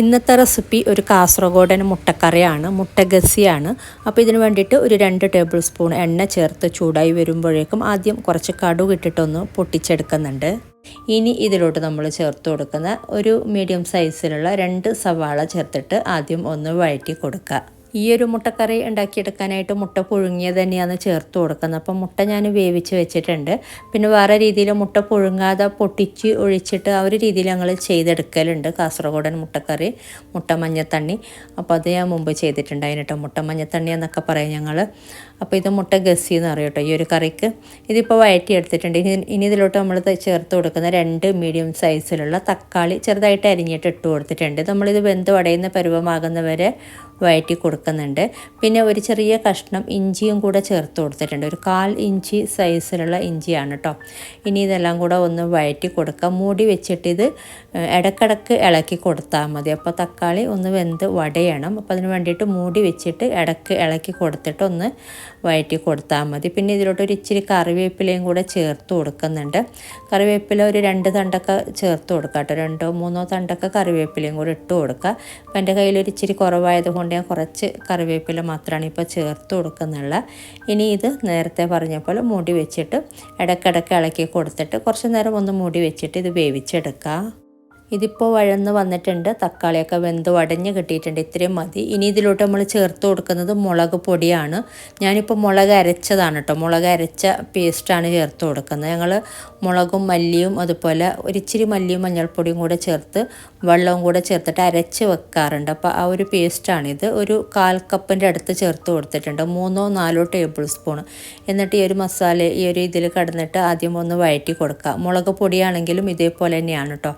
ഇന്നത്തെ റെസിപ്പി ഒരു കാസർഗോഡൻ മുട്ടക്കറിയാണ് മുട്ട ഗസിയാണ് അപ്പോൾ ഇതിന് വേണ്ടിയിട്ട് ഒരു രണ്ട് ടേബിൾ സ്പൂൺ എണ്ണ ചേർത്ത് ചൂടായി വരുമ്പോഴേക്കും ആദ്യം കുറച്ച് കടുക് ഇട്ടിട്ടൊന്ന് പൊട്ടിച്ചെടുക്കുന്നുണ്ട്. ഇനി ഇതിലോട്ട് നമ്മൾ ചേർത്ത് കൊടുക്കുന്ന ഒരു മീഡിയം സൈസിലുള്ള രണ്ട് സവാള ചേർത്തിട്ട് ആദ്യം ഒന്ന് വഴറ്റി കൊടുക്കുക. ഈ ഒരു മുട്ടക്കറി ഉണ്ടാക്കിയെടുക്കാനായിട്ട് മുട്ട പുഴുങ്ങിയത് തന്നെയാണ് ചേർത്ത് കൊടുക്കുന്നത്. അപ്പം മുട്ട ഞാൻ വേവിച്ച് വെച്ചിട്ടുണ്ട്. പിന്നെ വേറെ രീതിയിൽ മുട്ട പുഴുങ്ങാതെ പൊട്ടിച്ച് ഒഴിച്ചിട്ട് ആ ഒരു രീതിയിൽ ഞങ്ങൾ ചെയ്തെടുക്കലുണ്ട്. കാസർഗോഡൻ മുട്ടക്കറി മുട്ട മഞ്ഞത്തണ്ണി അപ്പോൾ അത് ഞാൻ മുമ്പ് ചെയ്തിട്ടുണ്ടായിരുന്നു കേട്ടോ മുട്ട മഞ്ഞത്തണ്ണി എന്നൊക്കെ പറയും ഞങ്ങൾ അപ്പോൾ ഇത് മുട്ട ഗസി എന്ന് പറയും കേട്ടോ. ഈ ഒരു കറിക്ക് ഇതിപ്പോൾ വയറ്റി എടുത്തിട്ടുണ്ട് ഇനി ഇനി ഇതിലോട്ട് നമ്മൾ ചേർത്ത് കൊടുക്കുന്ന രണ്ട് മീഡിയം സൈസിലുള്ള തക്കാളി ചെറുതായിട്ട് അരിഞ്ഞിട്ട് ഇട്ട് കൊടുത്തിട്ടുണ്ട്. നമ്മളിത് വെന്ത് വടയുന്ന പരുവമാകുന്നവരെ വയറ്റി കൊടുക്കുന്നുണ്ട്. പിന്നെ ഒരു ചെറിയ കഷ്ണം ഇഞ്ചിയും കൂടെ ചേർത്ത് കൊടുത്തിട്ടുണ്ട്. ഒരു കാൽ ഇഞ്ചി സൈസിലുള്ള ഇഞ്ചിയാണ് കേട്ടോ. ഇനി ഇതെല്ലാം കൂടെ ഒന്ന് വയറ്റി കൊടുക്കുക മൂടി വെച്ചിട്ട് ഇത് ഇടക്കിടക്ക് ഇളക്കി കൊടുത്താൽ മതി. അപ്പോൾ തക്കാളി ഒന്ന് വെന്ത് വടയണം. അപ്പോൾ അതിന് വേണ്ടിയിട്ട് മൂടി വെച്ചിട്ട് ഇടയ്ക്ക് ഇളക്കി കൊടുത്തിട്ട് ഒന്ന് വയറ്റി കൊടുത്താൽ മതി. പിന്നെ ഇതിലോട്ട് ഒരു ഇച്ചിരി കറിവേപ്പിലയും കൂടെ ചേർത്ത് കൊടുക്കുന്നുണ്ട്. കറിവേപ്പില ഒരു രണ്ട് തണ്ടൊക്കെ ചേർത്ത് കൊടുക്കുക കേട്ടോ. രണ്ടോ മൂന്നോ തണ്ടൊക്കെ കറിവേപ്പിലയും കൂടെ ഇട്ട് കൊടുക്കുക. അപ്പം എന്റെ കയ്യിൽ ഒരു ഇച്ചിരി കുറവായത് കൊണ്ട് ഞാൻ കുറച്ച് കറിവേപ്പില മാത്രമാണ് ഇപ്പോൾ ചേർത്ത് കൊടുക്കുന്നുള്ളത് ഇനി ഇത് നേരത്തെ പറഞ്ഞ പോലെ മൂടി വെച്ചിട്ട് ഇടയ്ക്കിടയ്ക്ക് ഇളക്കി കൊടുത്തിട്ട് കുറച്ച് നേരം ഒന്ന് മൂടി വെച്ചിട്ട് ഇത് വേവിച്ചെടുക്കുക. ഇതിപ്പോൾ വഴന്ന് വന്നിട്ടുണ്ട്. തക്കാളിയൊക്കെ വെന്ത് വടഞ്ഞ് കിട്ടിയിട്ടുണ്ട്. ഇത്രയും മതി. ഇനി ഇതിലോട്ട് നമ്മൾ ചേർത്ത് കൊടുക്കുന്നത് മുളക് പൊടിയാണ്. ഞാനിപ്പോൾ മുളക് അരച്ചതാണ് കേട്ടോ മുളക് അരച്ച പേസ്റ്റാണ് ചേർത്ത് കൊടുക്കുന്നത്. ഞങ്ങൾ മുളകും മല്ലിയും അതുപോലെ ഒരിച്ചിരി മല്ലിയും മഞ്ഞൾപ്പൊടിയും കൂടെ ചേർത്ത് വെള്ളവും കൂടെ ചേർത്തിട്ട് അരച്ച് വെക്കാറുണ്ട്. അപ്പോൾ ആ ഒരു പേസ്റ്റാണിത് ഒരു കാൽ കപ്പിന്റെ അടുത്ത് ചേർത്ത് കൊടുത്തിട്ടുണ്ട്. മൂന്നോ നാലോ ടേബിൾ സ്പൂൺ എന്നിട്ട് ഈ ഒരു മസാല ഈ ഒരു ഇതിൽ കടന്നിട്ട് ആദ്യം ഒന്ന് വഴറ്റി കൊടുക്കുക. മുളക് പൊടിയാണെങ്കിലും ഇതേപോലെ തന്നെയാണ് കേട്ടോ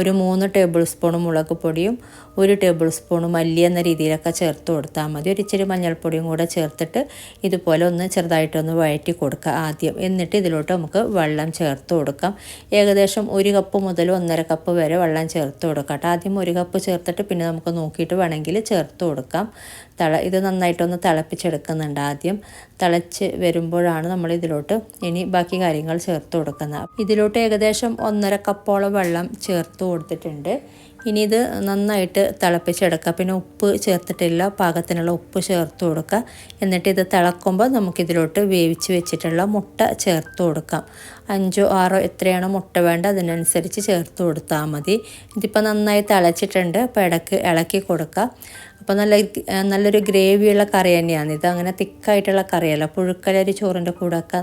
ഒരു മൂന്ന് ടേബിൾ സ്പൂൺ മുളക് പൊടിയും ഒരു ടേബിൾ സ്പൂൺ മല്ലി എന്ന രീതിയിലൊക്കെ ചേർത്ത് കൊടുത്താൽ മതി. ഒരു ഇച്ചിരി മഞ്ഞൾപ്പൊടിയും കൂടെ ചേർത്തിട്ട് ഇതുപോലെ ഒന്ന് ചെറുതായിട്ടൊന്ന് വഴറ്റി കൊടുക്കുക ആദ്യം. എന്നിട്ട് ഇതിലോട്ട് നമുക്ക് വെള്ളം ചേർത്ത് കൊടുക്കാം. ഏകദേശം ഒരു കപ്പ് മുതൽ ഒന്നര കപ്പ് വരെ വെള്ളം ചേർത്ത് കൊടുക്കാം ആദ്യം ഒരു കപ്പ് ചേർത്തിട്ട് പിന്നെ നമുക്ക് നോക്കിയിട്ട് വേണമെങ്കിൽ ചേർത്ത് കൊടുക്കാം. തള ഇത് നന്നായിട്ടൊന്ന് തിളപ്പിച്ചെടുക്കുന്നുണ്ട് ആദ്യം. തിളച്ച് വരുമ്പോഴാണ് നമ്മൾ ഇതിലോട്ട് ഇനി ബാക്കി കാര്യങ്ങൾ ചേർത്ത് കൊടുക്കുന്നത്. ഇതിലോട്ട് ഏകദേശം ഒന്നര കപ്പോളം വെള്ളം ചേർത്ത് കൊടുത്തിട്ടുണ്ട്. ഇനി ഇത് നന്നായിട്ട് തിളപ്പിച്ചെടുക്കുക. പിന്നെ ഉപ്പ് ചേർത്തിട്ടില്ല. പാകത്തിനുള്ള ഉപ്പ് ചേർത്ത് കൊടുക്കുക. എന്നിട്ട് ഇത് തിളക്കുമ്പോൾ നമുക്കിതിലോട്ട് വേവിച്ച് വെച്ചിട്ടുള്ള മുട്ട ചേർത്ത് കൊടുക്കാം. അഞ്ചോ ആറോ എത്രയാണോ മുട്ട വേണ്ട അതിനനുസരിച്ച് ചേർത്ത് കൊടുത്താൽ മതി. ഇതിപ്പോൾ നന്നായി തിളച്ചിട്ടുണ്ട്. അപ്പോൾ ഇടയ്ക്ക് ഇളക്കി കൊടുക്കുക അപ്പോൾ നല്ല നല്ലൊരു ഗ്രേവിയുള്ള കറി തന്നെയാണ്. ഇത് അങ്ങനെ തിക്കായിട്ടുള്ള കറിയല്ല. പുഴുക്കലരി ചോറിന്റെ കൂടെ ഒക്കെ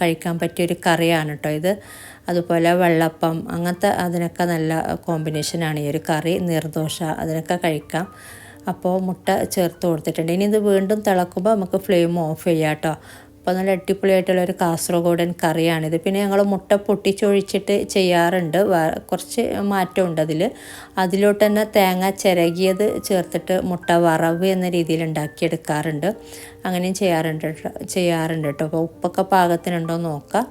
കഴിക്കാൻ പറ്റിയൊരു കറിയാണ് കേട്ടോ ഇത്. അതുപോലെ വെള്ളപ്പം അങ്ങനത്തെ അതിനൊക്കെ നല്ല കോമ്പിനേഷനാണ് ഈ ഒരു കറി. നിർദോഷ അതിനൊക്കെ കഴിക്കാം. അപ്പോൾ മുട്ട ചേർത്ത് കൊടുത്തിട്ടുണ്ട്. ഇനി ഇത് വീണ്ടും തിളക്കുമ്പോൾ നമുക്ക് ഫ്ലെയിം ഓഫ് ചെയ്യാം കേട്ടോ. അപ്പോൾ നല്ല അടിപൊളിയായിട്ടുള്ള ഒരു കാസർഗോഡൻ കറിയാണിത്. പിന്നെ ഞങ്ങൾ മുട്ട പൊട്ടിച്ചൊഴിച്ചിട്ട് ചെയ്യാറുണ്ട്. കുറച്ച് മാറ്റമുണ്ട് അതിൽ അതിലോട്ട് തന്നെ തേങ്ങ ചിരകിയത് ചേർത്തിട്ട് മുട്ട വറവ് എന്ന രീതിയിൽ ഉണ്ടാക്കിയെടുക്കാറുണ്ട്. അങ്ങനെയും ചെയ്യാറുണ്ട് ചെയ്യാറുണ്ട് കേട്ടോ. അപ്പോൾ ഉപ്പൊക്കെ പാകത്തിനുണ്ടോ നോക്കുക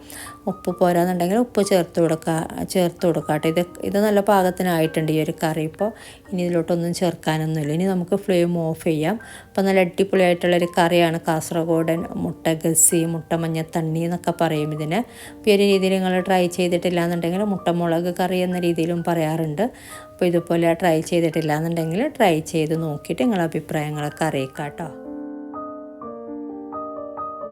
ഉപ്പ് പോരാന്നുണ്ടെങ്കിൽ ഉപ്പ് ചേർത്ത് കൊടുക്കുക ചേർത്ത് കൊടുക്കുക കേട്ടോ. ഇത് ഇത് നല്ല പാകത്തിനായിട്ടുണ്ട് ഈ ഒരു കറി. ഇപ്പോൾ ഇനി ഇതിലോട്ടൊന്നും ചേർക്കാനൊന്നുമില്ല. ഇനി നമുക്ക് ഫ്ലെയിം ഓഫ് ചെയ്യാം. അപ്പോൾ നല്ല അടിപൊളിയായിട്ടുള്ളൊരു കറിയാണ് കാസർഗോഡൻ മുട്ട ഗസി മുട്ട മഞ്ഞ തണ്ണി എന്നൊക്കെ പറയും ഇതിന്. ഈ ഒരു രീതിയിൽ നിങ്ങൾ ട്രൈ ചെയ്തിട്ടില്ല എന്നുണ്ടെങ്കിൽ മുട്ടമുളക് കറി എന്ന രീതിയിലും പറയാറുണ്ട്. അപ്പോൾ ഇതുപോലെ ട്രൈ ചെയ്തിട്ടില്ല എന്നുണ്ടെങ്കിൽ ട്രൈ ചെയ്ത് നോക്കിയിട്ട് നിങ്ങളുടെ അഭിപ്രായങ്ങളൊക്കെ അറിയിക്കാം കേട്ടോ